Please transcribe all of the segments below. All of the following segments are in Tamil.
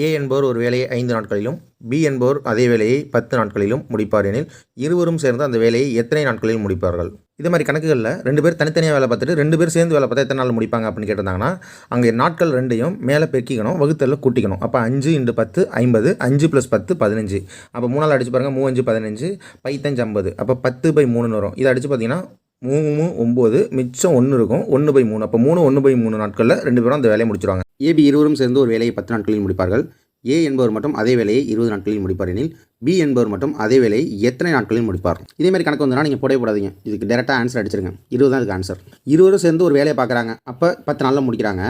ஏ என்பவர் ஒரு வேலையை ஐந்து நாட்களிலும் பி என்பவர் அதே வேலையை பத்து நாட்களிலும் முடிப்பார் எனில் இருவரும் சேர்ந்து அந்த வேலையை எத்தனை நாட்களில் முடிப்பார்கள்? இது மாதிரி கணக்குகளில் ரெண்டு பேர் தனித்தனியாக வேலை பார்த்துட்டு ரெண்டு பேர் சேர்ந்து வேலை பார்த்தா எத்தனை நாள் முடிப்பாங்க அப்படின்னு கேட்டிருந்தாங்கன்னா அங்கே நாட்கள் ரெண்டையும் மேலே பெருக்கிக்கணும் வகுத்தலில் கூட்டிக்கணும். அப்போ அஞ்சு இண்டு பத்து ஐம்பது அஞ்சு ப்ளஸ் பத்து பதினஞ்சு. அப்போ மூணால் அடிச்சு பாருங்கள் மூவஞ்சு பதினஞ்சு பைத்தஞ்சு ஐம்பது. அப்போ பத்து பை மூணுன்னு வரும். இதை அடித்து பார்த்தீங்கன்னா மூணு ஒம்பது மிச்சம் ஒன்று இருக்கும். ஒன்று பை மூணு. அப்போ மூணு ஒன்று பை மூணு நாட்களில் ரெண்டு பேரும் அந்த வேலையை முடிச்சிருவாங்க. ஏபி இருவரும் சேர்ந்து ஒரு வேலையை பத்து நாட்களில் முடிப்பார்கள். ஏ என்பவர் மட்டும் அதே வேலையை இருபது நாட்களில் முடிப்பார் எனில் பி என்பவர் மட்டும் அதே வேலையை எத்தனை நாட்களில் முடிப்பார். இதே மாதிரி கணக்கு வந்ததுன்னா நீங்கள் போடவே போடாதீங்க. இதுக்கு டேரெக்டாக ஆன்சர் அடிச்சிருங்க. இருபது தான் இதுக்கு ஆன்சர் இருவரும் சேர்ந்து ஒரு வேலையை பார்க்குறாங்க. அப்போ பத்து நாளில் முடிக்கிறாங்க.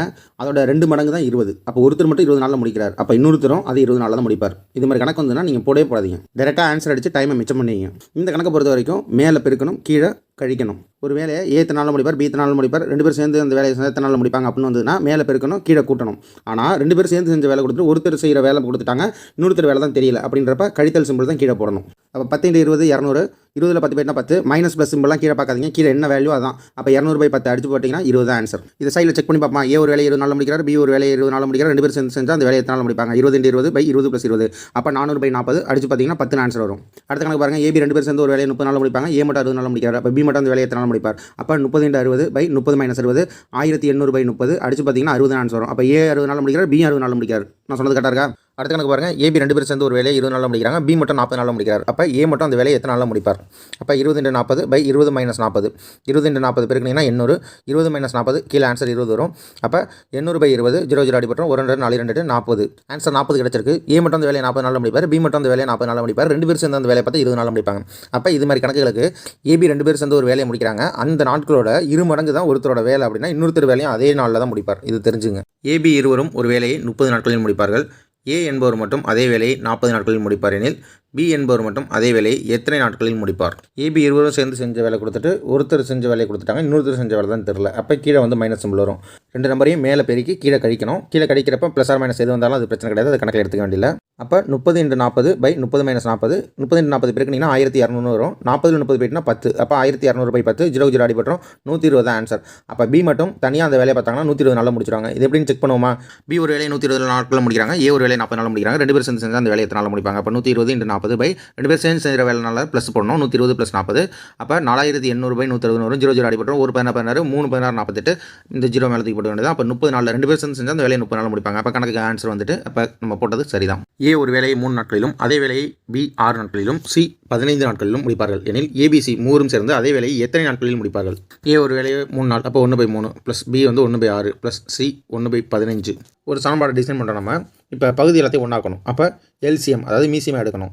அதோட ரெண்டு மடங்கு தான் இருபது. அப்போ ஒருத்தர் மட்டும் இருபது நாளில் முடிக்கிறார். அப்போ இன்னொருத்தரும் அது இருபது நாளில் தான் முடிப்பார். இது மாதிரி கணக்கு வந்ததுன்னா நீங்கள் போடவே போடாதீங்க. டேரெக்டாக ஆன்சர் அடித்து டைமை மிச்சம் பண்ணுவீங்க இந்த கணக்கை பொறுத்த வரைக்கும் மேலே பெருக்கணும் கீழே கழிக்கணும். ஒரு வேலையை ஏத்த நாளில் முடிப்பார் பீத்த நாளில் முடிப்பார் ரெண்டு பேர் சேர்ந்து அந்த வேலையை எத்தனை நாளில் முடிப்பாங்க அப்படின்னு வந்ததுன்னா மேலே பெருக்கணும் கீழே கூட்டணும். ஆனால் ரெண்டு பேர் சேர்ந்து செஞ்ச வேலை கொடுத்துட்டு ஒருத்தர் செய்கிற வேலை கொடுத்துட்டாங்க இன்னொருத்தர் வேலை தான் தெரியல அப்படின்றப்ப கழித்தல் சிம்பிள் தான் கீழே போடணும். அப்போ பத்து இன்ட்டு இருபது இரநூறு இருபதுல பத்து போயிட்டா பத்து. மைனஸ் ப்ளஸ் சிம்பிள்லாம் கீழே பார்க்காதீங்க. கீழே என்ன வேல்யூ அதான். அப்போ இரநூறு பை பத்து அடிச்சு போட்டிங்கன்னா இருபது தான் ஆன்சர் இதை சைடில் செக் பண்ணி பார்ப்போம். ஏ ஒரு வேலை இருபது நாள் முடிக்கிறார் பி ஒரு வேலை இருபது நாள் முடிக்கிறார். ரெண்டு பேர் சேர்ந்து செஞ்சால் அந்த வேலை எத்தனை நாள் முடிப்பாங்க? இருபது இன்ட்டு இருபது பை இருபது ப்ளஸ் இருபது. அப்போ நானூறு பை நாற்பது அடிச்சு பார்த்தீங்கன்னா பத்து ஆன்சர் வரும். அடுத்த கணக்கு பாருங்க. ஏபி ரெண்டு பேர் சேர்ந்து ஒரு வேலையை முப்பது நாள் முடிப்பாங்க. ஏ மட்டும் அறுபது நாள் முடிக்கிறார். அப்போ பி மட்டும் அந்த வேலையை எத்தனை நாள் முடிப்பார்? அப்போ முப்பது இன்ட்டு அறுபது பை முப்பது மைனஸ் அறுபது. ஆயிரத்தி எண்ணூறு பை முப்பது. அடிச்சு பார்த்தீங்கன்னா அறுபது ஆன்சர் வரும். அப்போ ஏ அறுபது நாள் முடிக்கிறார் பி அறுபது நாள் முடிக்கிறார். நான் சொன்னது கரெக்டாக இருக்கா? அடுத்த கணக்கு பாருங்க. ஏபி ரெண்டு பேர் சேர்ந்து ஒரு வேலையை இருபது நாளில் முடிக்கிறாங்க. பி மட்டும் நாற்பது நாளில் முடிக்கிறார். அப்போ ஏ மட்டும் அந்த வேலையை எத்தனை நாளில் முடிப்பார்? அப்போ இருபது இன்ட்டு நாற்பது பை இருபது மைனஸ் நாற்பது. இருபது இன்ட்டு நாற்பது பெருக்கினீங்கன்னா எண்ணூறு. இருபது மைனஸ் நாற்பது கீழே ஆன்சர் இருபது வரும். அப்போ எண்ணூறு பை இருபது ஜீரோ ஜீரோ அடிப்பட்டோம் ஒரு ரெண்டு நாலு ரெண்டு நாற்பது. ஆன்சர் நாற்பது கிடச்சிருக்கு. ஏ மட்டும் அந்த வேலையை நாற்பது நாள் முடிப்பார். பி மட்டும் அந்த வேலையை நாற்பது நாள் முடிப்பார். ரெண்டு பேர் சேர்ந்து அந்த வேலையை பார்த்து இருபது நாள் முடிப்பாங்க. அப்போ இது மாதிரி கணக்குகளுக்கு ஏபி ரெண்டு பேர் சேர்ந்து ஒரு வேலையை முடிக்கிறாங்க. அந்த நாட்களோட இரு மடங்கு தான் ஒருத்தரோட வேலை அப்படின்னா இன்னொருத்தர் வேலையும் அதே நாளில் தான் முடிப்பார். இது தெரிஞ்சுங்க. ஏபி இருவரும் ஒரு வேலையை முப்பது நாட்களில் முடிப்பார்கள். ஏ என்பவர் மட்டும் அதே வேலையை நாற்பது நாட்களில் முடிப்பார் எனில் பி என்பவர் மட்டும் அதே வேலையை எத்தனை நாட்களில் முடிப்பார்? ஏபி இருவரும் சேர்ந்து செஞ்ச வேலை கொடுத்துட்டு ஒருத்தர் செஞ்ச வேலையை கொடுத்துட்டாங்க இன்னொருத்தர் செஞ்ச வேலை தான் தெரில அப்போ கீழே வந்து மைனஸ் சிம்பிள் வரும். ரெண்டு நம்பரையும் மேலே பெருக்கி கீழே கழிக்கணும். கீழே கழிக்கிறப்ப ப்ளஸ் ஆர் மைனஸ் எது வந்தாலும் அது பிரச்சனை கிடையாது அது கணக்கில் எடுத்துக்க வேண்டியதில்லை. அப்போ முப்பது இன்று நாற்பது பை முப்பது மைனஸ் நாற்பது முப்பது இன்ட்டு நாற்பது பெருக்கினீங்கன்னா ஆயிரத்தி இரநூறு வரும். நாற்பது முப்பது போயிட்டுனா பத்து. அப்போ ஆயிரத்தி இரநூறு பை பத்து. ஜீரோ ஜீரோ அடிபட்டுரும் நூற்றி இருபது ஆன்சர் அப்போ பி மட்டும் தனியாக அந்த வேலையை பார்த்தாங்கன்னா நூற்றி இருபது நாளில் முடிச்சிருவாங்க. இது எப்படின்னு செக் பண்ணுவோமா? பி ஒரு வேலையை நூற்றி இருபது நாட்களில் முடிக்கிறாங்க. ஏ ஒரு வேலையை நாற்பது நாள் முடிக்கிறாங்க. ரெண்டு பேர் சேர்ந்து செஞ்சால் அந்த வேலையை எத்தனை நாளில் முடிப்பாங்க? அப்போ நூற்றி இருபது இன்று நாற்பது பை. ரெண்டு பேர் சேர்ந்து செய்கிற வேலைனால ப்ளஸ் போடணும். நூற்றி இருபது ப்ளஸ் நாற்பது. அப்போ நாலாயிரத்தி எண்ணூறு பை நூற்றி அறுபது ஜீரோ ஜீரோ அடிபட்டுரும். ஒரு பதினாறு பதினாறு மூணு பதினாறு நாற்பத்தெட்டு. இந்த ஜீரோ மேலே தூக்கி போட வேண்டியது அப்போ முப்பது நாளில் ரெண்டு பேர் சேர்ந்து செஞ்சால் அந்த வேலையை முப்பது நாள் முடிப்பாங்க. அப்போ கணக்கு ஆன்சர் வந்துட்டு அப்போ நம்ம போட்டது சரிதான். ஏ ஒரு வேலையை மூணு நாட்களிலும் அதே வேலையை பி ஆறு நாட்களிலும் சி பதினைந்து நாட்களிலும் முடிப்பார்கள். எனில் ஏபிசி மூரும் சேர்ந்து அதே வேலையை எத்தனை நாட்களில் முடிப்பார்கள்? ஏ ஒரு வேலையை மூணு நாள் அப்போ ஒன்று பை மூணு ப்ளஸ் பி வந்து ஒன்று பை ஆறு ப்ளஸ் சி ஒன்று பை பதினஞ்சு. ஒரு சமன்பாடு டிசைன் பண்ணுறோம் நம்ம. இப்போ பகுதி எல்லாத்தையும் ஒன்றாக்கணும் அப்போ எல்சிஎம் அதாவது மீசியம் எடுக்கணும்.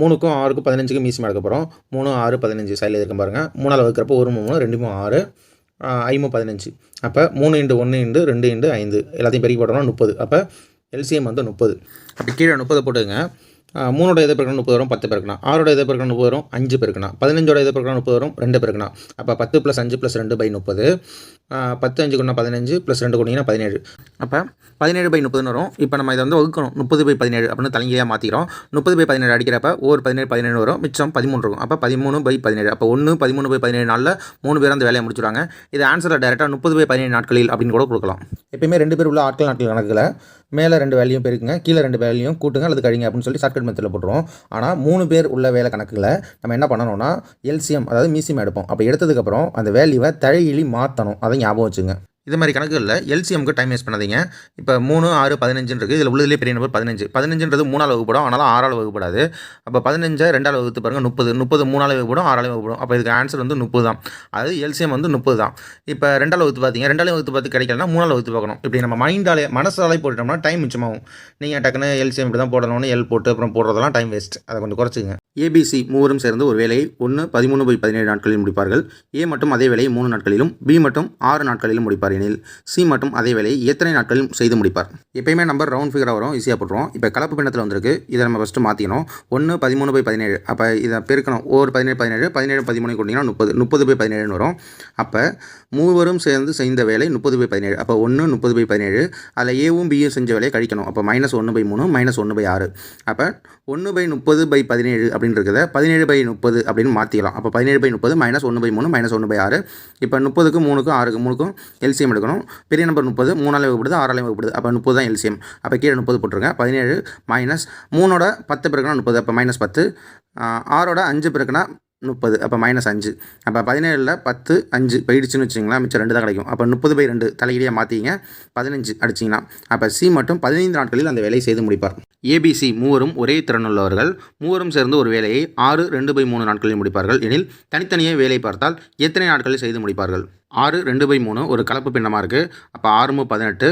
மூணுக்கும் ஆறுக்கும் பதினஞ்சுக்கும் மீசியம் எடுக்க போகிறோம் மூணு ஆறு பதினஞ்சு சைடில் இருக்கும் பாருங்கள் மூணால் வைக்கிறப்போ ஒரு மூணு ரெண்டு மூணு ஆறு ஐமு பதினஞ்சு. அப்போ மூணு இண்டு ஒன்று இண்டு ரெண்டு இண்டு ஐந்து. எல்லாத்தையும் பெருக்கி போட்டோம்னா முப்பது. அப்போ எல்சிஎம் வந்து முப்பது. அப்படி கீழே முப்பது போட்டுங்க மூணோட எதை பெருக்கணும் முப்பது வரும் பத்து பெருக்கணும். ஆறோட எதை பெருக்கணும் முப்பது வரும் அஞ்சு பெருக்கணும். பதினஞ்சோட எதை பெருக்கணும் முப்பது வரும் ரெண்டு பெருக்கணும். அப்போ பத்து ப்ளஸ் அஞ்சு ப்ளஸ் ரெண்டு பை முப்பது. பத்து அஞ்சு கொண்டா பதினஞ்சு ப்ளஸ் ரெண்டு கொண்டிங்கன்னா பதினேழு. அப்போ பதினேழு பை முப்பதுன்னு வரும். இப்போ நம்ம இதை வந்து வகுக்கணும். முப்பது பை பதினேழு அப்படின்னு தலைங்களையாக மாற்றிக்கிறோம் முப்பது பை பதினேழு அடிக்கிறப்ப ஒரு பதினேழு பதினேழு வரும். மிச்சம் பதிமூணு இருக்கும். அப்போ பதிமூணு பை பதினேழு. அப்போ ஒன்று பதிமூணு பை பதினேழு நாளில் மூணு பேர் அந்த வேலையை முடிச்சுடுவாங்க. இது ஆன்சரில் டேரெக்டாக முப்பது பை பதினேழு நாட்களில் அப்படின்னு கூட கொடுக்கலாம். எப்பயுமே ரெண்டு பேர் உள்ள ஆட்கள் நாட்கள் கணக்கில். மேலே ரெண்டு வேலையும் பெருக்குங்க கீழே ரெண்டு வேலையும் கூட்டுங்க அல்லது கழிங்க அப்படின்னு சொல்லி ஷார்ட்கட் மெத்தடில் போட்டுருவோம். ஆனால் மூணு பேர் உள்ள வேலை கணக்கில் நம்ம என்ன பண்ணணும்னா எல்சிஎம் அதாவது மீசியம் எடுப்போம். அப்போ எடுத்ததுக்கப்புறம் அந்த வேல்யூவை தழையிலி மாற்றணும் அதை ஞாபகம் வச்சுங்க. இது மாதிரி கணக்குகளில் எல்சிஎம்க்கு டைம் வேஸ்ட் பண்ணாதீங்க. இப்போ மூணு ஆறு பதினஞ்சுன்னு இருக்குது இதில் உள்ளதுலேயே பெரிய நம்பர் பதினஞ்சு. பதினஞ்சுன்றது மூணால் வகுப்படும் ஆனாலும் ஆறால் வகுப்படாது. அப்போ பதினஞ்சை ரெண்டால் வகுத்து பாருங்கள் முப்பது. முப்பது மூணால் வகுப்படும் ஆறால் வகுப்படும். அப்போ இதுக்கு ஆன்சர் வந்து முப்பது தான். அதாவது எல்சிஎம் வந்து முப்பது தான். இப்போ ரெண்டால் வகுத்து பார்த்தீங்க ரெண்டால் வகுத்து பார்த்து கிடைக்கலனா மூணால் வகுத்து பார்க்கணும். இப்படி நம்ம மைண்டாலே மனசாலே போட்டுட்டோம்னா டைம் மிச்சமாகும். நீங்கள் டக்குன்னு எல்சிஎம் இப்படி தான் போடணும்னு எல் போட்டு அப்புறம் போடுறதெல்லாம் டைம் வேஸ்ட் அதை கொஞ்சம் குறைச்சிங்க ஏபிசி மூவரும் சேர்ந்து ஒரு வேலையை ஒன்று பதிமூணு பை பதினேழு நாட்களில் முடிப்பார்கள். ஏ மட்டும் அதே வேலையை மூணு நாட்களிலும் பி மட்டும் ஆறு நாட்களிலும் முடிப்பார் எனில் சி மட்டும் அதே வேலையை எத்தனை நாட்களிலும் செய்து முடிப்பார்? எப்பயுமே நம்பர் ரவுண்ட் ஃபிகராக வரும் ஈஸியாக போடுறோம் இப்போ கலப்பு பின்னத்தில் வந்திருக்கு. இதை நம்ம ஃபஸ்ட்டு மாற்றிக்கணும் ஒன்று பதிமூணு பை பதினேழு. அப்போ இதை பெருக்கணும். ஒரு பதினேழு பதினேழு பதினேழு பதிமூணு கொடுத்தீங்கன்னா முப்பது முப்பது பை பதினேழுன்னு வரும். அப்போ மூவரும் சேர்ந்து செய்த வேலை முப்பது பை பதினேழு. அப்போ ஒன்று முப்பது பை பதினேழு. அதில் ஏவும் பியும் செஞ்ச வேலையை கழிக்கணும். அப்போ மைனஸ் ஒன்று பை மூணு மைனஸ் ஒன்று பை ஆறு. அப்போ ஒன்று பை முப்பது பை பதினேழு அப்படின்னு இருக்கிறத பதினேழு பை முப்பது அப்படின்னு மாற்றிக்கலாம் அப்போ பதினேழு பை முப்பது மைனஸ் ஒன்று பை மூணு மைனஸ் ஒன்று பை ஆறு. இப்போ முப்பதுக்கு மூணுக்கும் ஆறுக்கு மூணுக்கும் எல்சிஎம் எடுக்கணும். பெரிய நம்பர் முப்பது மூணாலே வகுப்படுது ஆறாலே வகுப்படுது. அப்போ முப்பது தான் எல்சிஎம் அப்போ கீழே முப்பது போட்டுருங்க. பதினேழு மைனஸ் மூணோட பத்து பிறகுனா முப்பது. அப்போ மைனஸ் பத்து. ஆறோட அஞ்சு பிறகுனா முப்பது அப்போ மைனஸ் அஞ்சு. அப்போ பதினேழில் பத்து அஞ்சு போயிடுச்சுன்னு வச்சிங்களா மிச்சம் ரெண்டு தான் கிடைக்கும். அப்போ முப்பது பை ரெண்டு தலைகீழியாக மாற்றிங்க பதினஞ்சு அடிச்சிங்கன்னா. அப்போ சி மட்டும் பதினைந்து நாட்களில் அந்த வேலையை செய்து முடிப்பார். ஏபிசி மூவரும் ஒரே திறனுள்ளவர்கள் மூவரும் சேர்ந்து ஒரு வேலையை ஆறு ரெண்டு பை மூணு நாட்களில் முடிப்பார்கள். எனில் தனித்தனியே வேலை பார்த்தால் எத்தனை நாட்களில் செய்து முடிப்பார்கள்? ஆறு ரெண்டு பை மூணு ஒரு கலப்பு பின்னமாக இருக்குது அப்போ ஆறு பதினெட்டு.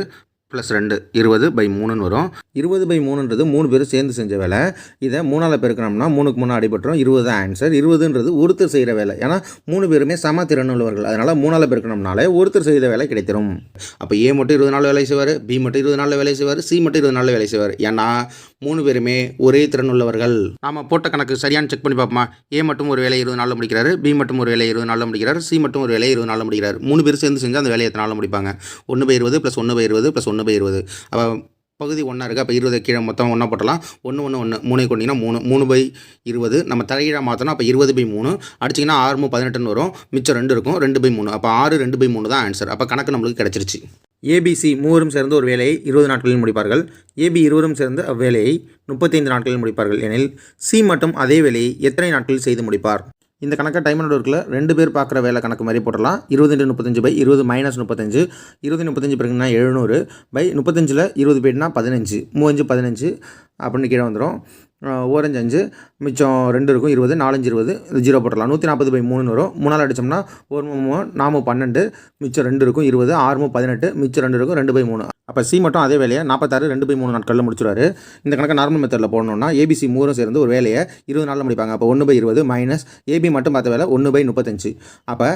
ப்ளஸ் ரெண்டு இருபது பை மூணுன்னு வரும். இருபது பை மூணுன்றது மூணு பேரும் சேர்ந்து செஞ்ச வேலை. இதை மூணால் பெருக்கணும்னா மூணுக்கு மூணு அடிபட்டுரும். இருபது தான் ஆன்சர் இருபதுன்றது ஒருத்தர் செய்கிற வேலை. ஏன்னா மூணு பேருமே சம திறன் உள்ளவர்கள் அதனால் மூணால் பெருக்கணும்னாலே ஒருத்தர் செய்த வேலை கிடைத்திரும். அப்போ ஏ மட்டும் இருபது நாள் வேலை செய்வார் பி மட்டும் இருபது நாளில் வேலை செய்வார் சி மட்டும் இருபது நாளில் வேலை செய்வார். ஏன்னா மூணு பேருமே ஒரே திறன் உள்ளவர்கள் நாம போட்ட கணக்கு சரியான செக் பண்ணி பார்ப்போமா. ஏ மட்டும் ஒரு வேலை இருபது நாளில் முடிக்கிறாரு. பி மட்டும் ஒரு வேலை இருபது நாளில் முடிக்கிறார். சி மட்டும் ஒரு வேலை இருபது நாளில் முடிக்கிறார். மூணு பேர் சேர்ந்து செஞ்சு அந்த வேலையை எத்தனை நாளில் முடிப்பாங்க. ஒன்று பை இருபது ப்ளஸ் ஒன்று பை இருபது ப்ளஸ் ஒன்று பை இருபது. அப்போ பகுதி ஒன்றா இருக்குது அப்போ இருபது கீழே மொத்தம் ஒன்றா போட்டலாம் ஒன்று ஒன்று ஒன்று மூணு கொண்டிங்கன்னா மூணு மூணு பை இருபது. நம்ம தலைகீழாக மாற்றணும் அப்போ இருபது பை மூணு. அடிச்சிங்கன்னா ஆறு மூணு பதினெட்டுன்னு வரும். மிச்சம் ரெண்டு இருக்கும். ரெண்டு பை மூணு. அப்போ ஆறு ரெண்டு பை மூணு தான் ஆன்சர் அப்போ கணக்கு நம்மளுக்கு கிடச்சிருச்சு. ஏபிசி மூவரும் சேர்ந்து ஒரு வேலையை இருபது நாட்களில் முடிப்பார்கள். ஏபி இருவரும் சேர்ந்து அவ்வேலையை முப்பத்தைந்து நாட்களில் முடிப்பார்கள். எனில் சி மட்டும் அதே வேலையை எத்தனை நாட்களில் செய்து முடிப்பார்? இந்த கணக்கை டைமண்ட் ஒர்க்கில் ரெண்டு பேர் பார்க்குற வேலை கணக்கு மாதிரி போடலாம் இருபது இன்ட்டு முப்பத்தஞ்சு பை இருபது மைனஸ் முப்பத்தஞ்சு. இருபது முப்பத்தஞ்சு பிறகுனா எழுநூறு பை முப்பத்தஞ்சில் இருபது போய்ட்டுனா பதினஞ்சு. மூவஞ்சு பதினஞ்சு அப்படின்னு கீழே வந்துடும் ஓரஞ்சு அஞ்சு. மிச்சம் ரெண்டு இருக்கும். இருபது நாலஞ்சு இருபது. ஜீரோ போட்டலாம் நூற்றி நாற்பது பை மூணுன்னு வரும். மூணால் அடித்தோம்னா ஒரு மூணு நாமு பன்னெண்டு. மிச்சம் ரெண்டு இருக்கும். இருபது ஆறு பதினெட்டு. மிச்சம் ரெண்டு இருக்கும். ரெண்டு பை மூணு. அப்போ சி மட்டும் அதே வேலையை நாற்பத்தாறு ரெண்டு பை மூணு நாட்களில் முடிச்சுருவாரு. இந்த கணக்கு நார்மல் மெத்தடில் போடணும்னா ஏபிசி மூணும் சேர்ந்து ஒரு வேலையை இருபது நாளில் முடிப்பாங்க. அப்போ ஒன்று பை இருபது மைனஸ் ஏபி மட்டும் பார்த்த வேலை ஒன்று பை முப்பத்தஞ்சு. அப்போ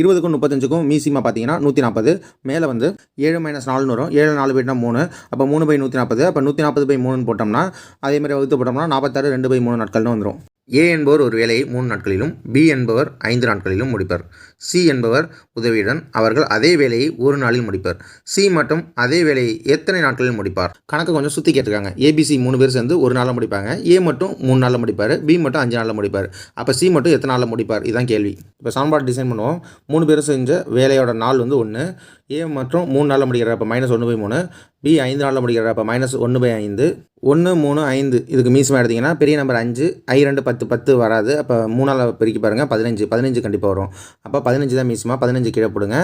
இருபதுக்கும் முப்பத்தஞ்சுக்கும் மீசிமா பார்த்தீங்கன்னா நூற்றி நாற்பது மேலே வந்து ஏழு மைனஸ் நாலுன்னு வரும். ஏழு நாலு போய்ட்டுனா மூணு. அப்போ மூணு பை நூற்றி நாற்பது அப்போ நூற்றி நாற்பது பை மூணுன்னு போட்டோம்னா அதே மாதிரி வகுத்து போட்டோம்னா நாற்பத்தாறு ரெண்டு பை மூணு நாட்கள்னு வந்துடும் ஏ என்பவர் ஒரு வேலையை மூணு நாட்களிலும் பி என்பவர் ஐந்து நாட்களிலும் முடிப்பார். சி என்பவர் உதவியுடன் அவர்கள் அதே வேலையை ஒரு நாளில் முடிப்பார். சி மட்டும் அதே வேலையை எத்தனை நாட்களில் முடிப்பார்? கணக்கு கொஞ்சம் சுற்றி கேட்டிருக்காங்க. ஏபிசி மூணு பேர் சேர்ந்து ஒரு நாளில் முடிப்பாங்க. ஏ மட்டும் மூணு நாளில் முடிப்பார். பி மட்டும் அஞ்சு நாளில் முடிப்பார். அப்போ சி மட்டும் எத்தனை நாளில் முடிப்பார்? இதுதான் கேள்வி. இப்போ சமன்பாடு டிசைன் பண்ணுவோம். மூணு பேரும் செஞ்ச வேலையோட நாள் வந்து ஒன்று ஏ மற்றும் மூணு நாளில் முடிக்கிற அப்போ மைனஸ் ஒன்று பை மூணு. பி ஐந்து நாளில் முடிக்கிற அப்போ மைனஸ் ஒன்று பை ஐந்து. ஒன்று மூணு ஐந்து. இதுக்கு மீசமாக எடுத்திங்கன்னா பெரிய நம்பர் அஞ்சு ஐ ரெண்டு பத்து பத்து வராது. அப்போ மூணால் பெருக்கி பாருங்கள் பதினஞ்சு. பதினஞ்சு கண்டிப்பாக வரும். அப்போ பதினஞ்சு தான் மீசமாக பதினஞ்சு கீழே போடுங்க.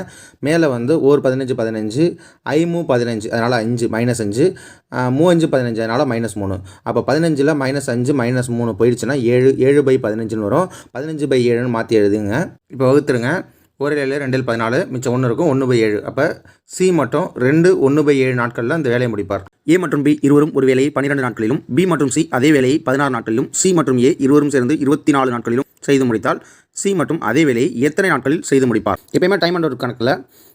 மேலே வந்து ஒரு பதினஞ்சு பதினஞ்சு. ஐ மூ பதினஞ்சு. அதனால் அஞ்சு மைனஸ் அஞ்சு. மூ அஞ்சு பதினஞ்சு. அதனால் மைனஸ் மூணு. அப்போ பதினஞ்சில் மைனஸ் அஞ்சு மைனஸ் மூணு போயிடுச்சுன்னா ஏழு ஏழு பை பதினஞ்சுன்னு வரும். பதினஞ்சு பை ஏழுன்னு மாற்றி எழுதுங்க. இப்போ வகுத்துருங்க. ஒரு ஏழு ரெண்டில் பதினாலு மிச்சம் ஒன்று இருக்கும் ஒன்று பை ஏழு. அப்போ சி மட்டும் ரெண்டு ஒன்று பை ஏழு நாட்களில் அந்த வேலையை முடிப்பார். ஏ மற்றும் பி இருவரும் ஒரு வேலையை பன்னிரெண்டு நாட்களிலும் பி மற்றும் சி அதே வேலையை பதினாறு நாட்களிலும் சி மற்றும் ஏ இருவரும் சேர்ந்து இருபத்தி நாலு நாட்களிலும் செய்து முடித்தால் சி மற்றும் அதே வேலையை எத்தனை நாட்களில் செய்து முடிப்பார்? எப்பயுமே டைம் அண்ட் ஒரு கணக்கில்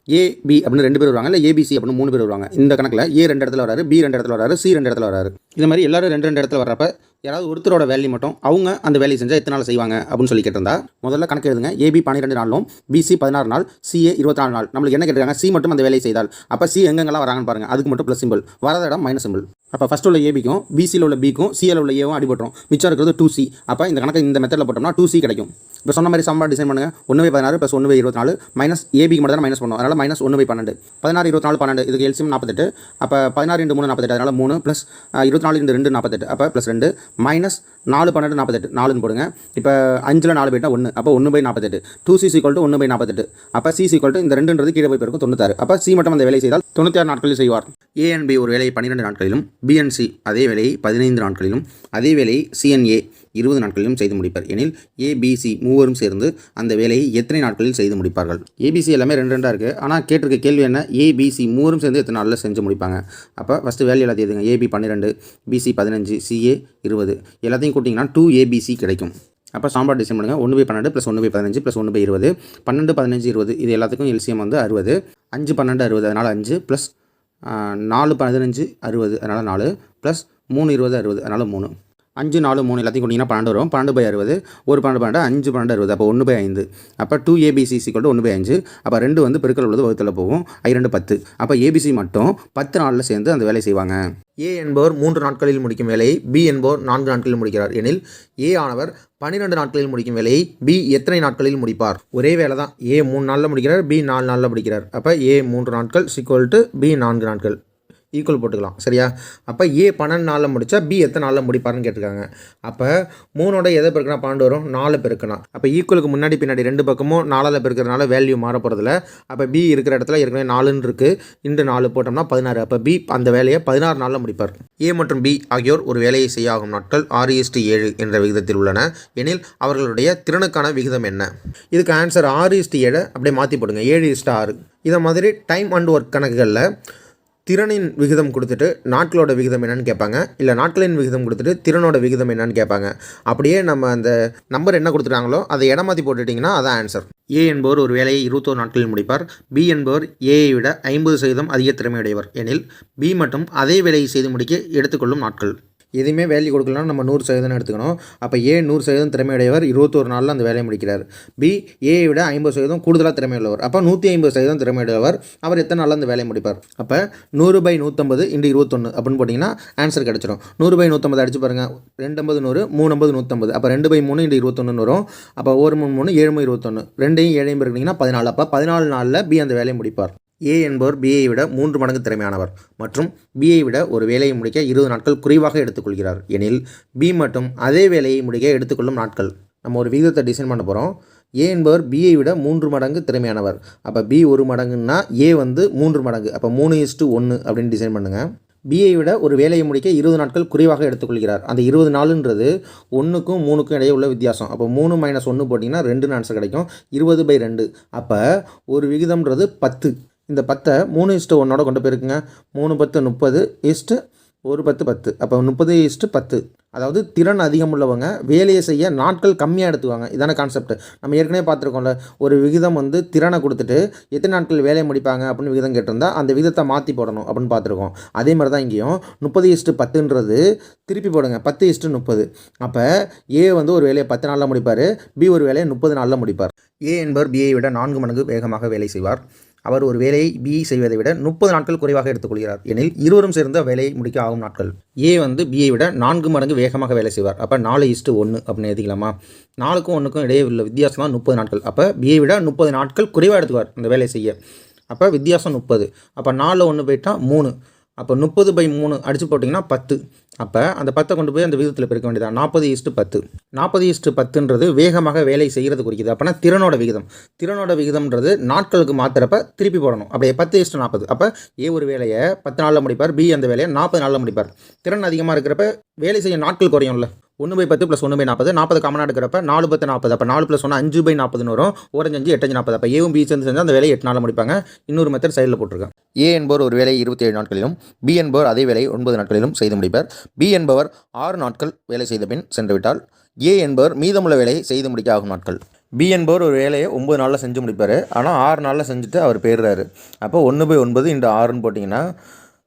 ஏ பி அப்படின்னு ரெண்டு பேர் வருவாங்க இல்லை ஏபிசி அப்படின்னு மூணு பேர் வருவாங்க. இந்த கணக்கில் ஏ ரெண்டு இடத்துல வராரு பி ரெண்டு இடத்துல வராரு சி ரெண்டு இடத்துல வராரு. இந்த மாதிரி எல்லாரும் ரெண்டு ரெண்டு இடத்துல வர்றப்ப யாராவது ஒருத்தரோட வேலையை மட்டும் அவங்க அந்த வேலையை செஞ்சால் எத்தனை நாள் செய்வாங்க அப்படின்னு சொல்லி கேட்டிருந்தா முதல்ல கணக்கு எழுதுங்க. ஏபி பன்னிரெண்டு நாளும் பிசி பதினாறு நாள் சிஏ இருபத்தி நாலு நாள். நம்மளுக்கு என்ன கேட்டிருக்காங்க? சி மட்டும் அந்த வேலையை செய்தால். அப்போ சி எங்கெங்கெல்லாம் வராங்கன்னு பாருங்க. அதுக்கு மட்டும் ப்ளஸ் சிம்பிள் வராத இடம் மைனஸ் சிம்பிள் அப்போ ஃபஸ்ட் உள்ள ஏபிக்கும் பிசியில் உள்ள பிக்கும் சிஎல் உள்ள ஏவும் அடிபட்டுரும். மிச்சம் இருக்கிறது டூ சி அப்போ இந்த கணக்கு இந்த மெத்தடில் போட்டோம்னா டூ சி கிடைக்கும். இப்போ சொன்ன மாதிரி சம்பா டிசைன் பண்ணுங்க. ஒன்று பை பதினாறு ப்ளஸ் ஒன்று பை இருபத்தி நாலு மைனஸ் ஏபிக்கு மட்டும் தான் மைனஸ் பண்ணும். அதனால் மைனஸ் ஒன்று பை பன்னெண்டு. பதினாறு இருபத்தி நாலு பன்னெண்டு. இதுக்கு எல்சியம் நாற்பத்தெட்டு அப்போ பதினாறு ரெண்டு மூணு நாற்பத்தெட்டு அதனால் மூணு ப்ளஸ் இருபத்தி நாலு ரெண்டு ரெண்டு நாற்பத்தெட்டு அப்போ ப்ளஸ் ரெண்டு. மைனஸ் நாலு பன்னெண்டு நாற்பத்தெட்டு நாலுன்னு போடுங்க. இப்போ அஞ்சில் நாலு போயிட்டா ஒன்று அப்போ ஒன்று பை நாற்பத்தெட்டு. டூ சி சீக்வல் டு ஒன்று பை நாற்பத்தெட்டு. அப்போ சி சீக்வல் டு இந்த ரெண்டுன்றது கீழே போய் பிறக்கும் தொண்ணூத்தாறு. அப்போ சி மட்டும் அந்த வேலை செய்தால் தொண்ணூற்றி நாட்களில் செய்வார். ஏஎன்பி ஒரு வேலையை பன்னிரெண்டு நாட்களிலும் பிஎன்சி அதே வேலையை பதினைந்து நாட்களிலும் அதே வேலையை சிஎன்ஏ இருபது நாட்களிலும் செய்து முடிப்பார். எனில் ஏபிசி மூவரும் சேர்ந்து அந்த வேலையை எத்தனை நாட்களில் செய்து முடிப்பார்கள்? ஏபிசி எல்லாமே ரெண்டு ரெண்டாக இருக்குது ஆனால் கேட்டிருக்க கேள்வி என்ன? ஏபிசி மூவரும் சேர்ந்து எத்தனை நாளில் செஞ்சு முடிப்பாங்க? அப்போ ஃபஸ்ட்டு வேலையை எல்லாத்தையும் ஏபி பன்னிரெண்டு பிசி பதினஞ்சு சிஏ இருபது. எல்லாத்தையும் கூட்டிங்கன்னா டூ ஏபிசி கிடைக்கும். அப்போ சாம்பார் டிசைன் பண்ணுங்கள் ஒன்று பை பன்னெண்டு ப்ளஸ் ஒன்று பை பதினஞ்சு ப்ளஸ் ஒன்று பை இருபது. பன்னெண்டு பதினஞ்சு இருபது. இது எல்லாத்துக்கும் எல்சிஎம் வந்து அறுபது. அஞ்சு பன்னெண்டு அறுபது அதனால் அஞ்சு ப்ளஸ் நாலு பதினஞ்சு அறுபது அதனால் நாலு. ப்ளஸ் மூணு இருபது அறுபது அதனால் மூணு. அஞ்சு நாலு மூணு எல்லாத்தையும் கொடுத்தீங்கன்னா பன்னெண்டு வரும். பன்னெண்டு பை அறுபது ஒரு பன்னெண்டு பன்னெண்டு அஞ்சு பன்னெண்டு அறுபது. அப்போ ஒன்று பை ஐந்து. அப்போ டூ ஏபிசி சிக்கல் ஒன்று பை அஞ்சு அப்போ ரெண்டு வந்து பெருக்கல் உள்ளது வகுத்தில் போகும். ஐ ரெண்டு பத்து. அப்போ ஏபிசி மட்டும் பத்து நாளில் சேர்ந்து அந்த வேலையை செய்வாங்க. ஏ என்பவர் மூன்று நாட்களில் முடிக்கும் வேலையை பி என்பவர் நான்கு நாட்களில் முடிக்கிறார். எனில் ஏ ஆனவர் பன்னிரெண்டு நாட்களில் முடிக்கும் வேலையை பி எத்தனை நாட்களில் முடிப்பார்? ஒரே வேலை தான். ஏ மூணு நாளில் முடிக்கிறார் பி நாலு நாளில் முடிக்கிறார். அப்போ ஏ மூன்று நாட்கள் சிக்வல் டு பி நான்கு நாட்கள். ஈக்குவல் போட்டுக்கலாம் சரியா? அப்போ ஏ பன்னெண்டு நாளில் முடித்தா பி எத்தனை நாளில் முடிப்பாருன்னு கேட்டிருக்காங்க. அப்போ மூணோட எதை பெருக்கினா பன்னெண்டு வரும்? நாலு பெருக்கணும் அப்போ ஈக்குவலுக்கு முன்னாடி பின்னாடி ரெண்டு பக்கமும் நாலில் பெருக்கிறதுனால வேல்யூ மாற போகிறதில்ல அப்போ பி இருக்கிற இடத்துல ஏற்கனவே நாலுன்னு இருக்குது இன்று நாலு போட்டோம்னா பதினாறு. அப்போ பி அந்த வேலையை பதினாறு நாளில் முடிப்பார். ஏ மற்றும் பி ஆகியோர் ஒரு வேலையை செய்ய ஆகும் நாட்கள் ஆறு இஸ்டு ஏழு என்ற விகிதத்தில் உள்ளன. எனில் அவர்களுடைய திறனுக்கான விகிதம் என்ன? இதுக்கு ஆன்சர் ஆறு இஸ்டு ஏழை அப்படியே மாற்றி போடுங்க. ஏழு இஸ்டு ஆறு. இதை மாதிரி டைம் அண்ட் ஒர்க் கணக்குகளில் திறனின் விகிதம் கொடுத்துட்டு நாட்களோட விகிதம் என்னன்னு கேட்பாங்க. இல்லை நாட்களின் விகிதம் கொடுத்துட்டு திறனோட விகிதம் என்னன்னு கேட்பாங்க. அப்படியே நம்ம அந்த நம்பர் என்ன கொடுத்துட்டாங்களோ அதை இடமாற்றி போட்டுட்டிங்கன்னா அதான் ஆன்சர் ஏ என்பவர் ஒரு வேலையை இருபத்தோரு நாட்களில் முடிப்பார். பி என்பவர் ஏயை விட ஐம்பது சதவீதம் அதிக திறமையுடையவர். எனில் பி மட்டும் அதே வேலையை செய்து முடிக்க எடுத்துக்கொள்ளும் நாட்கள். எதுவுமே வேல்யூ கொடுக்கலாம் நம்ம நூறு சதவீதம் எடுத்துக்கணும். அப்போ ஏ நூறு சதவீதம் திறமையுடையவர் இருபத்தோரு நாளில் அந்த வேலையை முடிக்கிறார். பி ஏயை விட ஐம்பது சதவீதம் கூடுதலாக திறமையுள்ளவர். அப்போ நூற்றி ஐம்பது சதவீதம் திறமையுடையவர் அவர் எத்தனை நாளில் அந்த வேலையை முடிப்பார்? அப்போ நூறு பை நூற்றம்பது இன்று இருபத்தொன்று அப்படின்னு போட்டிங்கன்னா ஆன்சர் கிடச்சிரும். நூறு பை நூற்றம்பது அடிச்சு பாருங்கள் ரெண்டு ஐம்பது நூறு மூணம்பது நூற்றம்பது அப்போ ரெண்டு பை மூணு இன்று இருபத்தொன்னு வரும். அப்போ ஒரு மூணு மூணு ஏழு மூணு இருபத்தொன்று ரெண்டையும் ஏழையும் பெருக்கினீங்கன்னா பதினாலு. அப்போ பதினாலு நாளில் பி அந்த வேலையை முடிப்பார். ஏ என்பவர் பிஐ விட மூன்று மடங்கு திறமையானவர் மற்றும் பிஐ விட ஒரு வேலையை முடிக்க இருபது நாட்கள் குறைவாக எடுத்துக்கொள்கிறார். எனில் பி மட்டும் அதே வேலையை முடிக்க எடுத்துக்கொள்ளும் நாட்கள். நம்ம ஒரு விகிதத்தை டிசைன் பண்ண போகிறோம் ஏ என்பவர் பிஐ விட மூன்று மடங்கு திறமையானவர். அப்போ பி ஒரு மடங்குன்னா ஏ வந்து மூன்று மடங்கு. அப்போ மூணு இஸ்டு ஒன்று அப்படின்னு டிசைன் பண்ணுங்கள் பிஐ விட ஒரு வேலையை முடிக்க இருபது நாட்கள் குறைவாக எடுத்துக்கொள்கிறார். அந்த இருபது நாளுன்றது ஒன்றுக்கும் மூணுக்கும் இடையே உள்ள வித்தியாசம். அப்போ மூணு மைனஸ் ஒன்று போட்டிங்கன்னா ரெண்டுன்னு ஆன்சர் கிடைக்கும். இருபது பை ரெண்டு. அப்போ ஒரு விகிதம்ன்றது பத்து. இந்த பத்தை மூணு இஸ்ட்டு ஒன்னோட கொண்டு போயிருக்குங்க. மூணு பத்து முப்பது இஸ்ட்டு ஒரு பத்து பத்து. அப்போ முப்பது இஸ்ட்டு பத்து. அதாவது திறன் அதிகம் உள்ளவங்க வேலையை செய்ய நாட்கள் கம்மியாக எடுத்துவாங்க இதான கான்செப்ட் நம்ம ஏற்கனவே பார்த்துருக்கோம்ல ஒரு விகிதம் வந்து திறனை கொடுத்துட்டு எத்தனை நாட்கள் வேலையை முடிப்பாங்க அப்படின்னு விகிதம் கேட்டிருந்தா அந்த விகிதத்தை மாற்றி போடணும் அப்படின்னு பார்த்துருக்கோம். அதே மாதிரி தான் இங்கேயும் முப்பது இஸ்ட்டு பத்துன்றது திருப்பி போடுங்க. பத்து இஸ்ட்டு முப்பது. அப்போ ஏ வந்து ஒரு வேலையை பத்து நாளில் முடிப்பார். பி ஒரு வேலையை முப்பது நாளில் முடிப்பார். ஏ என்பவர் பிஏ விட நான்கு மடங்கு வேகமாக வேலை செய்வார். அவர் ஒரு வேலையை பி செய்வதை விட முப்பது நாட்கள் குறைவாக எடுத்துக்கொள்கிறார். எனில் இருவரும் சேர்ந்த வேலையை முடிக்க ஆகும் நாட்கள். ஏ வந்து பிஐ விட நான்கு மடங்கு வேகமாக வேலை செய்வார். அப்போ நாலு இஸ்ட்டு ஒன்று அப்படின்னு எழுதிக்கலாமா? நாலுக்கும் ஒன்றுக்கும் இடையே உள்ள வித்தியாசம் தான் முப்பது நாட்கள். அப்போ பிஐ விட முப்பது நாட்கள் குறைவாக எடுத்துவார் அந்த வேலையை செய்ய. அப்போ வித்தியாசம் முப்பது. அப்போ நாலில் ஒன்று போயிட்டால் மூணு. அப்போ முப்பது பை மூணு அடித்து போட்டிங்கன்னா பத்து. அப்போ அந்த பத்தை கொண்டு போய் அந்த விகிதத்தில் பெருக்க வேண்டியதான் நாற்பது ஈஸ்ட்டு பத்து. நாற்பது ஈஸ்ட்டு பத்துன்றது வேகமாக வேலை செய்கிறது குறிக்குது. அப்போனா திறனோட விகிதம். திறனோட விகிதம்ன்றது நாட்களுக்கு மாத்திரப்ப திருப்பி போடணும். அப்படியே பத்து ஈஸ்ட்டு நாற்பது. அப்போ ஏ ஒரு வேலையை பத்து நாளில் முடிப்பார் பி அந்த வேலையை நாற்பது நாளில் முடிப்பார். திறன் அதிகமாக இருக்கிறப்ப வேலை செய்ய நாட்கள் குறையும்ல. ஒன்று பை பத்து ப்ளஸ் ஒன்று பை நாற்பது நாற்பது காமனாக எடுக்கிறப்ப நாலு பத்து நாற்பது அப்போ நாலு ப்ளஸ் ஒன்று அஞ்சு பை நாற்பதுன்னு வரும். ஓரஞ்சு அஞ்சு எட்டஞ்சு நாற்பது அப்போ ஏவும் பி சேர்ந்து செஞ்சால் அந்த வேலையை எட்டு நாளில் முடிப்பாங்க. இன்னொரு மெத்தட் சைடில் போட்டிருக்கேன் ஏ என்பவர் ஒரு வேலையை இருபத்தி ஏழு நாட்களிலும் பி என்பவர் அதே வேலையை ஒன்பது நாட்களிலும் செய்து முடிப்பார். பி என்பவர் ஆறு நாட்கள் வேலை செய்த பின் சென்றுவிட்டால் ஏ என்பவர் மீதமுள்ள வேலையை செய்து முடிக்க ஆகும் நாட்கள். பி என்பவர் ஒரு வேலையை ஒம்பது நாளில் செஞ்சு முடிப்பார். ஆனால் ஆறு நாளில் செஞ்சுட்டு அவர் போயிடுறாரு. அப்போ ஒன்று பை ஒன்பது இன்று ஆறுன்னு போட்டிங்கன்னா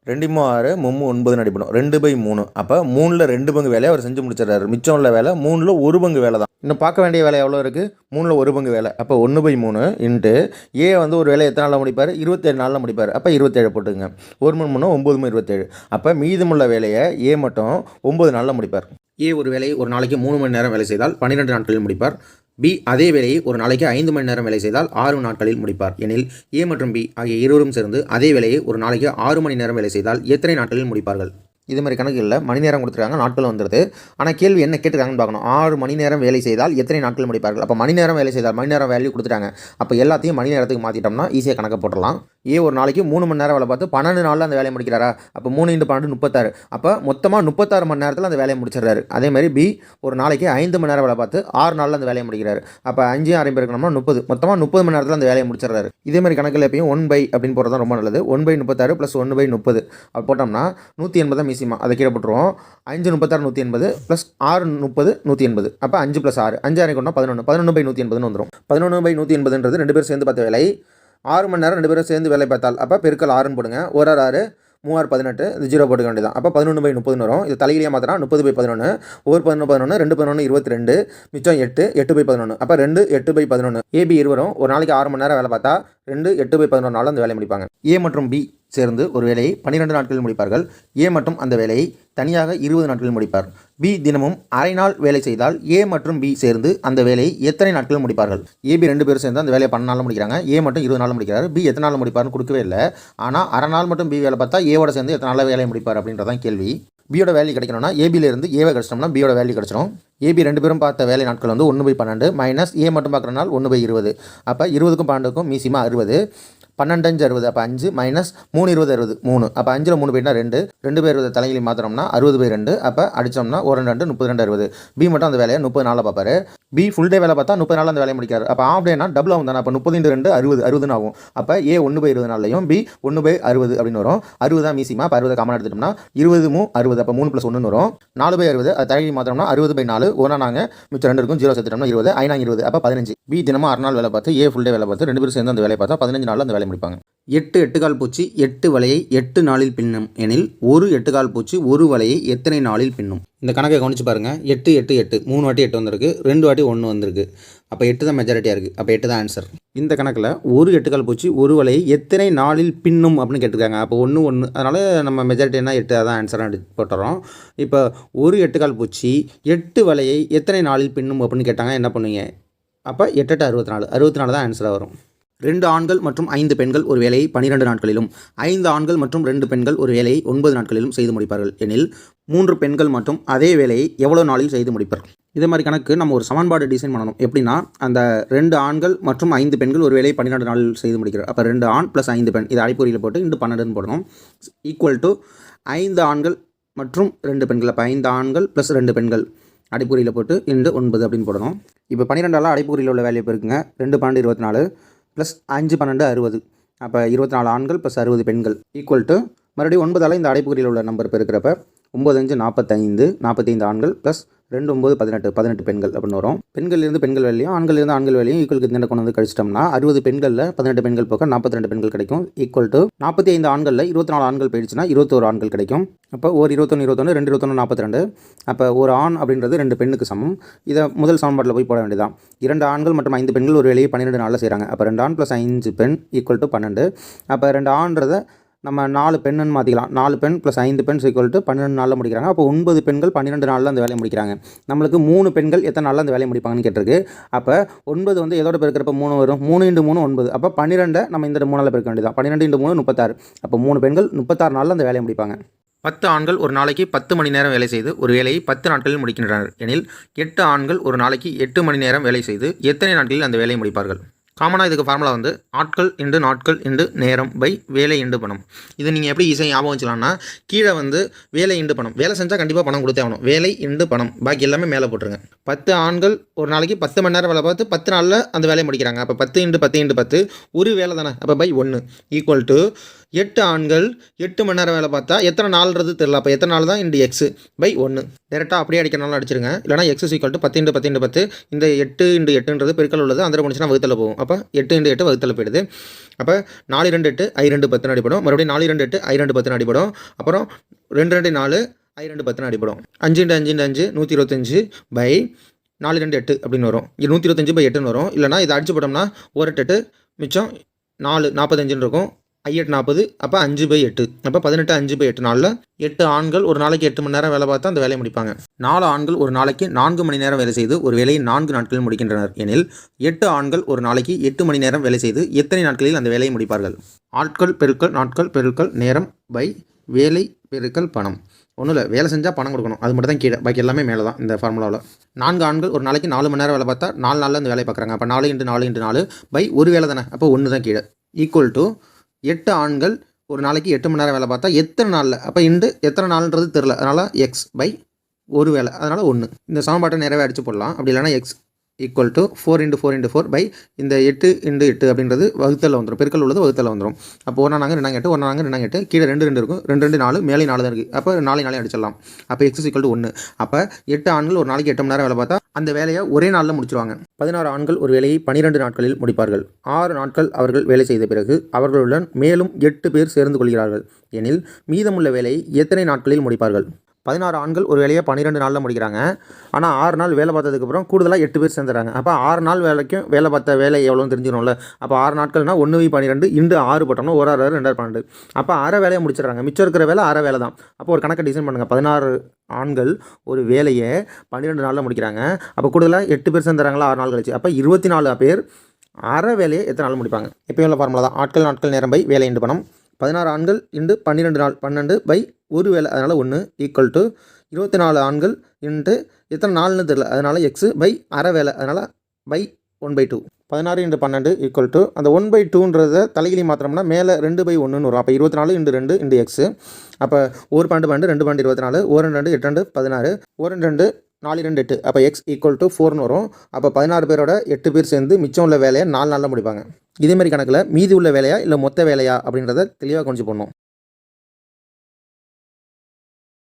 ரெண்டு ஆறு மும்மு ஒன்பது அடிப்படும் ரெண்டு பை மூணு. அப்போ மூணில் ரெண்டு பங்கு வேலையை அவர் செஞ்சு முடிச்சிடறாரு. மிச்சம் உள்ள வேலை மூணில் ஒரு பங்கு வேலை தான். இன்னும் பார்க்க வேண்டிய வேலை எவ்வளோ இருக்குது மூணில் ஒரு பங்கு வேலை. அப்போ ஒன்று பை மூணு இன்ட்டு ஏ வந்து ஒரு வேலை எத்தனை நாளில் முடிப்பார்? இருபத்தேழு நாளில் முடிப்பார். அப்போ இருபத்தேழு போட்டுங்க ஒரு மணி மூணு ஒம்பது மணி இருபத்தேழு. அப்போ மீதமுள்ள வேலையை ஏ மட்டும் ஒம்பது நாளில் முடிப்பார். ஏ ஒரு வேலையை ஒரு நாளைக்கு மூணு மணி நேரம் வேலை செய்தால் பன்னிரெண்டு நாட்களில் முடிப்பார். பி அதே வேலையை ஒரு நாளைக்கு ஐந்து மணி நேரம் வேலை செய்தால் ஆறு நாட்களில் முடிப்பார். எனில் ஏ மற்றும் பி ஆகிய இருவரும் சேர்ந்து அதே வேலையை ஒரு நாளைக்கு ஆறு மணி நேரம் வேலை செய்தால் எத்தனை நாட்களில் முடிப்பார்கள்? இது மாதிரி கணக்குகளில் மணி நேரம் கொடுத்துருக்காங்க நாட்கள் வந்துடுது ஆனால் கேள்வி என்ன கேட்டிருக்காங்கன்னு பார்க்கணும். ஆறு மணி நேரம் வேலை செய்தால் எத்தனை நாட்கள் முடிப்பார்கள்? அப்போ மணி நேரம் வேலை செய்தால் மணி நேரம் வேல்யூ கொடுத்துட்டாங்க. அப்போ எல்லாத்தையும் மணி நேரத்துக்கு மாற்றிட்டோம்னா ஈஸியாக கணக்கு போட்டுடலாம். ஏ ஒரு நாளைக்கு மூணு மணி நேரம் வேலை பார்த்து பன்னெண்டு நாளில் அந்த வேலையை முடிக்கிறாரா? அப்போ மூணு இண்டு பன்னெண்டு முப்பத்தாறு. அப்போ மொத்தமாக முப்பத்தாறு மணி நேரத்தில் அந்த வேலையை முடிச்சிடுறாரு. அதே மாதிரி பி ஒரு நாளைக்கு ஐந்து மணி நேரம் வேலை பார்த்து ஆறு நாளில் அந்த வேலையை முடிக்கிறாரு. அப்போ அஞ்சு ஆரம்பி இருக்கணும்னா முப்பது. மொத்தமாக முப்பது மணி நேரத்தில் அந்த வேலையை முடிச்சிடுறாரு. இதே மாதிரி கணக்கில் எப்பயும் ஒன் பை அப்படின்னு போகிறது தான் ரொம்ப நல்லது. ஒன் பை முப்பத்தாறு ப்ளஸ் ஒன்று பை முப்பது. அப்போ போட்டோம்னா நூற்றி எண்பது தான் மிசிமா அதை கீழே போட்டுருவோம். அஞ்சு முப்பத்தாறு நூற்றி எண்பது ப்ளஸ் ஆறு முப்பது நூற்றி எண்பது. அப்போ அஞ்சு ப்ளஸ் ஆறு. அஞ்சு ஆறு கொண்டா பதினொன்று பதினொன்று பை நூற்றி எண்பதுன்னு வந்துடும் பதினொன்று பை நூற்றி எண்பதுன்றது ரெண்டு பேர் சேர்ந்து பார்த்த வேலை. ஆறு மணி நேரம் ரெண்டு பேரும் சேர்ந்து வேலை பார்த்தால் அப்போ பெருக்கல் ஆறுன்னு போடுங்க. ஒரு ஆறு ஆறு மூவாறு பதினெட்டு இது ஜீரோ போட்டுக்க வேண்டியதான் அப்போ பதினொன்று பை முப்பதுன்னு வரும். இது தலையிலேயே மாத்திரம் முப்பது பை பதினொன்று ஒரு பதினொன்று பதினொன்று ரெண்டு பதினொன்று இருபத்தி ரெண்டு மிச்சம் எட்டு எட்டு பை பதினொன்று அப்போ ரெண்டு எட்டு பை பதினொன்று ஏபி இருவரும் ஒரு நாளைக்கு ஆறு மணி நேரம் வேலை பார்த்தா ரெண்டு எட்டு பை பதினொன்று அந்த வேலை முடிப்பாங்க. ஏ மற்றும் பி. சேர்ந்து ஒரு வேலையை பன்னிரெண்டு நாட்களில் முடிப்பார்கள். ஏ மட்டும் அந்த வேலையை தனியாக இருபது நாட்களில் முடிப்பார். பி தினமும் அரை நாள் வேலை செய்தால் ஏ மற்றும் பி சேர்ந்து அந்த வேலையை எத்தனை நாட்களில் முடிப்பார்கள்? ஏபி ரெண்டு பேரும் சேர்ந்து அந்த வேலையை பன்னெண்டு நாளில் முடிக்கிறாங்க. ஏ மட்டும் இருபது நாளில் முடிக்கிறார். பி எத்தனை நாள் முடிப்பார்னு கொடுக்கவே இல்லை. ஆனால் அரை நாள் மட்டும் பி வேலை பார்த்தா ஏவோட சேர்ந்து எத்தனை நாளில் வேலையை முடிப்பார் அப்படின்றதான் கேள்வி. பியோட வேல்யூ கிடைக்கணும்னா ஏபியில இருந்து ஏவை கிடச்சிட்டோம்னா பியோட வேல்யூ கிடச்சிடும் ஏபி ரெண்டு பேரும் பார்த்த வேலை நாட்கள் வந்து ஒன்று பை பன்னெண்டு மைனஸ் ஏ மட்டும் பார்க்குற நாள் ஒன்று பை இருபது. அப்போ இருபதுக்கும் பன்னெண்டுக்கும் மீசிமா அறுபது. பன்னெண்டு அஞ்சு அறுபது அப்போ அஞ்சு மைனஸ் மூணு இருபது அறுபது மூணு. அப்போ அஞ்சில் மூணு போயிட்டா ரெண்டு. ரெண்டு பேர் இருபது தலைகளை மாத்திரம்னா அறுபது பேர் ரெண்டு. அப்போ அடித்தோம்னா ஒரு ரெண்டு ரெண்டு முப்பது ரெண்டு அறுபது. பி மட்டும் அந்த வேலையை முப்பது நாளில் பார்ப்பாரு. பி ஃபுல் டே வேலை பார்த்தா முப்பது நாள் அந்த வேலையை முடிக்காரு அப்போ ஆஃப் டேனா டபுள் ஆகும் தானே. அப்போ முப்பது ரெண்டு அறுபது அறுபதுன்னு ஆகும். அப்போ ஏ ஒன்று பை இருபது நாள்லையும் பி ஒன்று பை அறுபது அப்படின்னு வரும். அறுபது தான் மீசிமா அப்போ அறுபது காமன் எடுத்துட்டோம்னா இருபது மூ அறுபது. அப்போ மூணு ப்ளஸ் ஒன்று வரும். நாலு பை அறுபது. அது தலையை மாத்திரம்னா அறுபது பை நாலு. ஒன்றா நாங்கள் மிச்சம் ரெண்டு இருக்கும். ஜீரோ சேர்த்துட்டோம்னா இருபது. ஐநாங்க இருபது. அப்போ பதினஞ்சு. பி தினமும் அரை நாள் வேலை பார்த்து ஏ ஃபுல் டே வேலை பார்த்து ரெண்டு பேரும் சேர்ந்து அந்த வேலையை பார்த்தா பதினஞ்சு நாள் அந்த வேலை வேலையை முடிப்பாங்க. எட்டு எட்டுக்கால் பூச்சி எட்டு வலையை எட்டு நாளில் பின்னும் எனில் ஒரு எட்டுக்கால் பூச்சி ஒரு வலையை எத்தனை நாளில் பின்னும்? இந்த கணக்கை கவனிச்சு பாருங்கள் எட்டு எட்டு எட்டு. மூணு வாட்டி எட்டு வந்திருக்கு. ரெண்டு வாட்டி ஒன்று வந்திருக்கு. அப்போ எட்டு தான் மெஜாரிட்டியாக இருக்குது அப்போ எட்டு தான் ஆன்சர் இந்த கணக்கில் ஒரு எட்டுக்கால் பூச்சி ஒரு வலையை எத்தனை நாளில் பின்னும் அப்படின்னு கேட்டிருக்காங்க. அப்போ ஒன்று ஒன்று அதனால் நம்ம மெஜாரிட்டினா எட்டு அதான் ஆன்சராக போட்டுறோம். இப்போ ஒரு எட்டுக்கால் பூச்சி எட்டு வலையை எத்தனை நாளில் பின்னும் அப்படின்னு கேட்டாங்க. என்ன பண்ணுவீங்க? அப்போ எட்டு எட்டு அறுபத்தி நாலு. அறுபத்தி நாலு தான் ஆன்சராக வரும். ரெண்டு ஆண்கள் மற்றும் ஐந்து பெண்கள் ஒரு வேலையை பன்னிரெண்டு நாட்களிலும் ஐந்து ஆண்கள் மற்றும் ரெண்டு பெண்கள் ஒரு வேலையை ஒன்பது நாட்களிலும் செய்து முடிப்பார்கள். எனில் மூன்று பெண்கள் மற்றும் அதே வேலையை எவ்வளோ நாளில் செய்து முடிப்பார் இதே மாதிரி கணக்கு நம்ம ஒரு சமன்பாடு டிசைன் பண்ணணும். எப்படின்னா அந்த ரெண்டு ஆண்கள் மற்றும் ஐந்து பெண்கள் ஒரு வேலையை பன்னிரெண்டு நாளில் செய்து முடிக்கிறார். அப்போ ரெண்டு ஆண் ப்ளஸ் ஐந்து பெண். இது அடிப்பொறியில் போட்டு இன்று பன்னெண்டுன்னு போடணும். ஈக்குவல் டு ஐந்து ஆண்கள் மற்றும் ரெண்டு பெண்கள். அப்போ ஐந்து ஆண்கள் ப்ளஸ் ரெண்டு பெண்கள். அடைப்புரியில் போட்டு இன்று ஒன்பது அப்படின்னு போடணும். இப்போ பன்னிரெண்டால் அடைப்புரியில் உள்ள வேலையை இருக்குங்க. ரெண்டு பன்னெண்டு இருபத்தி நாலு. ப்ளஸ் அஞ்சு பன்னெண்டு அறுபது. அப்போ இருபத்தி நாலு ஆண்கள் ப்ளஸ் அறுபது பெண்கள். ஈக்குவல் டு மறுபடியும் ஒன்பதால் இந்த அடைப்புரியில் உள்ள நம்பர் பெருக்கிறப்ப ஒம்பது அஞ்சு நாற்பத்தைந்து நாற்பத்தைந்து ஆண்கள் ப்ளஸ் ரெண்டு ஒம்பது பதினெட்டு பதினெட்டு பெண்கள் அப்படின்னு வரும். பெண்கள் இருந்து பெண்கள் வேலையும் ஆண்கள் இருந்து ஆண்கள் வேலையும் ஈக்குவலுக்கு இந்த கொண்டு வந்து கழிச்சிட்டோம்னா அறுபது பெண்களில் பதினெட்டு பெண்கள் போக நாற்பத்தி ரெண்டு பெண்கள் கிடைக்கும். ஈக்குவல் டு நாற்பத்தி ஐந்து ஆண்களில் இருபத்தி நாலு ஆண்கள் போயிடுச்சுன்னா இருபத்தோரு ஆண்கள் கிடைக்கும். அப்போ ஒரு இருபத்தொன்று இருபத்தொன்று ரெண்டு இருபத்தொன்று நாற்பத்தி ரெண்டு அப்போ ஒரு ஆண் அப்படின்றது ரெண்டு பெண்ணுக்கு சமம். இதை முதல் சமன்பாட்டில் போய் போட வேண்டியதான் இரண்டு ஆண்கள் மற்றும் ஐந்து பெண்கள் ஒரு வேலையை பன்னிரெண்டு நாளில் செய்கிறாங்க அப்போ ரெண்டு ஆண் ப்ளஸ் ஐந்து பெண் ஈக்குவல் டு பன்னெண்டு. அப்போ ரெண்டு ஆண்றதை நம்ம நாலு பெண்ணுன்னு மாற்றிக்கலாம் நாலு பெண் ப்ளஸ் ஐந்து பெண் ஈக்குவல் பன்னெண்டு நாளில் முடிக்கிறாங்க. அப்போ ஒன்பது பெண்கள் பன்னிரெண்டு நாளில் அந்த வேலையை முடிக்கிறாங்க. நம்மளுக்கு மூணு பெண்கள் எத்தனை நாளில் அந்த வேலையை முடிப்பாங்கன்னு கேட்டிருக்கு. அப்போ ஒன்பது வந்து எதோட பெருக்கிறப்ப மூணு வரும். மூணு இண்டு மூணு ஒன்பது. அப்போ பன்னிரெண்டை நம்ம இந்த மூணால் பெருக்க வேண்டியதான் பன்னிரெண்டு இண்டு மூணு முப்பத்தாறு. அப்போ மூணு பெண்கள் முப்பத்தாறு நாளில் அந்த வேலையை முடிப்பாங்க. பத்து ஆண்கள் ஒரு நாளைக்கு பத்து மணி நேரம் வேலை செய்து ஒரு வேலையை பத்து நாட்களில் முடிக்கின்றனர். எனில் எட்டு ஆண்கள் ஒரு நாளைக்கு எட்டு மணி நேரம் வேலை செய்து எத்தனை நாட்களில் அந்த வேலையை முடிப்பார்கள்? காமனாக இதுக்கு ஃபார்முலா வந்து ஆட்கள் இண்டு நாட்கள் இண்டு நேரம் பை வேலை இண்டு பணம். இது நீங்கள் எப்படி ஈஸியாக ஞாபகம் வச்சுக்கலாம்னா கீழே வந்து வேலை இண்டு பணம். வேலை செஞ்சால் கண்டிப்பாக பணம் கொடுத்தே ஆகணும். வேலை இண்டு பணம். பாக்கி எல்லாமே மேலே போட்டுருங்க. பத்து ஆண்கள் ஒரு நாளைக்கு பத்து மணி நேரம் வேலை பார்த்து பத்து நாளில் அந்த வேலையை முடிக்கிறாங்க. அப்போ பத்து இண்டு பத்து இண்டு பத்து. ஒரு வேலை தானே. அப்போ பை ஒன்று ஈக்குவல் டு எட்டு ஆண்கள் எட்டு மணி நேரம் வேலை பார்த்தா எத்தனை நாள்ன்றது தெரியல. அப்போ எத்தனை நாள் தான் இண்டு எக்ஸு பை ஒன்று டேரெக்டாக அப்படியே அடிக்கிறனாலும் அடிச்சிருங்க. இல்லைனா எக்ஸ் ஈக்குவல் டு பத்து இண்டு பத்து இண்டு பத்து. இந்த எட்டு இண்டு எட்டுன்றது பெருக்கல் உள்ளது. அந்த முடிச்சுனா வகுத்தல போகும். அப்போ எட்டு இண்டு எட்டு வகுத்தில் போயிடுது. அப்போ நாலு ரெண்டு எட்டு ஐ ரெண்டு பத்துன்னு அடிப்படும் மறுபடியும் நாலு ரெண்டு எட்டு ஐ ரெண்டு பத்துன்னு அடிப்படும் அப்புறம் ரெண்டு ரெண்டு நாலு ஐ ரெண்டு பத்துன்னு அடிப்படும் அஞ்சு இண்டு அஞ்சு இண்டு அஞ்சு நூற்றி இருபத்தஞ்சு பை நாலு ரெண்டு எட்டு அப்படின்னு வரும். இது நூற்றி இருபத்தஞ்சு பை எட்டுன்னு வரும். இல்லைனா இதை அடிச்சு போட்டோம்னா ஒரு எட்டு எட்டு மிச்சம் நாலு நாற்பத்தஞ்சுன்னு இருக்கும். ஐஎட்டு நாற்பது அப்போ அஞ்சு பை எட்டு. அப்போ பதினெட்டு அஞ்சு பை எட்டு நாளில் எட்டு ஆண்கள் ஒரு நாளைக்கு எட்டு மணி நேரம் வேலை பார்த்தா அந்த வேலையை முடிப்பாங்க. நாலு ஆண்கள் ஒரு நாளைக்கு நான்கு மணி நேரம் வேலை செய்து ஒரு வேலையை நான்கு நாட்களில் முடிக்கின்றனர். எனில் எட்டு ஆண்கள் ஒரு நாளைக்கு எட்டு மணி நேரம் வேலை செய்து எத்தனை நாட்களில் அந்த வேலையை முடிப்பார்கள்? ஆட்கள் பெருக்கள் நாட்கள் பெருக்கள் நேரம் பை வேலை பெருக்கள் பணம். ஒன்றும் இல்லை வேலை செஞ்சால் பணம் கொடுக்கணும். அது மட்டும் தான் கீழே. பாக்கி எல்லாமே மேலே தான் இந்த ஃபார்முலாவில் நான்கு ஆண்கள் ஒரு நாளைக்கு நாலு மணி நேரம் வேலை பார்த்தா நாலு நாளில் அந்த வேலையை பார்க்குறாங்க. அப்போ நாலு இன்ட்டு நாலு இன்ட்டு நாலு பை ஒரு வேலை தானே. அப்போ ஒன்று தான் கீழே. ஈக்குவல் டு எட்டு ஆண்கள் ஒரு நாளைக்கு எட்டு மணி நேரம் வேலை பார்த்தா எத்தனை நாளில்? அப்போ இண்டு எத்தனை நாள்ன்றது தெரில அதனால் எக்ஸ் பை ஒரு வேலை அதனால் ஒன்று இந்த சமன்பாட்டை நிறைவே அடிச்சு போடலாம். அப்படி இல்லைனா X equal to four into four into four by இந்த எட்டு இன்ட்டு எட்டு அப்படின்றது வகுத்தலில் வந்துடும் பெருக்கல் உள்ளது வகுத்தலில் வந்துடும் அப்போ ஒன்றா நாங்கள் ரெண்டாங்க எட்டு ஒன்றா நாங்கள் ரெண்டாங்க எட்டு கீழே ரெண்டு ரெண்டு இருக்கும். ரெண்டு ரெண்டு நாலு மேலே நாலு தான் இருக்குது அப்போ நாலு நாளே அடிச்சிடலாம். அப்போ எக்ஸஸ் ஈக்குவல் டு ஒன்று அப்போ எட்டு ஆண்கள் ஒரு நாளைக்கு எட்டு மணி நேரம் வேலை பார்த்தா அந்த வேலையை ஒரே நாளில் முடிச்சிருவாங்க. பதினாறு ஆண்கள் ஒரு வேலையை பனிரெண்டு நாட்களில் முடிப்பார்கள். ஆறு நாட்கள் அவர்கள் வேலை செய்த பிறகு அவர்களுடன் மேலும் எட்டு பேர் சேர்ந்து கொள்கிறார்கள். எனில் மீதமுள்ள வேலையை எத்தனை நாட்களில் முடிப்பார்கள்? பதினாறு ஆண்கள் ஒரு வேலையை பன்னிரெண்டு நாளில் முடிக்கிறாங்க. ஆனால் ஆறு நாள் வேலை பார்த்ததுக்கப்புறம் கூடுதலாக எட்டு பேர் சேர்ந்துறாங்க. அப்போ ஆறு நாள் வேலைக்கும் வேலை பார்த்த வேலை எவ்வளோன்னு தெரிஞ்சிடும்ல அப்போ ஆறு நாட்கள்னா ஒன்று வி பன்னிரெண்டு இண்டு ஆறு போட்டோம்னா ஒரு ஆறு ஆறு ரெண்டாயிரம் பன்னெண்டு. அப்போ அரை வேலையை முடிச்சிடுறாங்க. மிச்சம் இருக்கிற வேலை அரை வேலை தான். அப்போ ஒரு கணக்கை டிசைன் பண்ணுங்கள் பதினாறு ஆண்கள் ஒரு வேலையை பன்னிரெண்டு நாளில் முடிக்கிறாங்க. அப்போ கூடுதலாக எட்டு பேர் சேர்ந்துறாங்களா? ஆறு நாள் கழிச்சு. அப்போ இருபத்தி நாலு பேர் அரை வேலையை எத்தனை நாள் முடிப்பாங்க? எப்பயும் உள்ள ஃபார்முலா தான். ஆட்கள் நாட்கள் நேரம் பை வேலை இண்டு பணம். பதினாறு ஆண்கள் இன்று பன்னிரெண்டு நாள் பன்னெண்டு பை ஒரு வேலை அதனால் ஒன்று ஈக்குவல் டு இருபத்தி நாலு ஆண்கள் இன்ட்டு எத்தனை நாள்னு தெரில அதனால் எக்ஸு பை அரை வேலை அதனால் பை ஒன் பை டூ. பதினாறு இன்ட்டு பன்னெண்டு ஈக்குவல் டு அந்த ஒன் பை டூன்றத தலைகிலி மாத்திரம்னா மேலே ரெண்டு பை ஒன்றுன்னு வரும். அப்போ இருபத்தி நாலு இன்ட்டு ரெண்டு இன்ட்டு எக்ஸு அப்போ ஒரு பன்னெண்டு பன்னெண்டு ரெண்டு பன்னெண்டு இருபத்தி நாலு ஒரு ரெண்டு எட்டு ரெண்டு பதினாறு ஒரு ரெண்டு ரெண்டு நாலு ரெண்டு எட்டு. அப்போ எக்ஸ் ஈக்குவல் டு ஃபோர்னு வரும். அப்போ பதினாறு பேரோட எட்டு பேர் சேர்ந்து மிச்சம் உள்ள வேலையை நாலு நாளில் முடிப்பாங்க. இதேமாரி கணக்கில் மீதி உள்ள வேலையா இல்லை மொத்த வேலையா அப்படின்றத தெளிவாக கொஞ்சம் பண்ணும்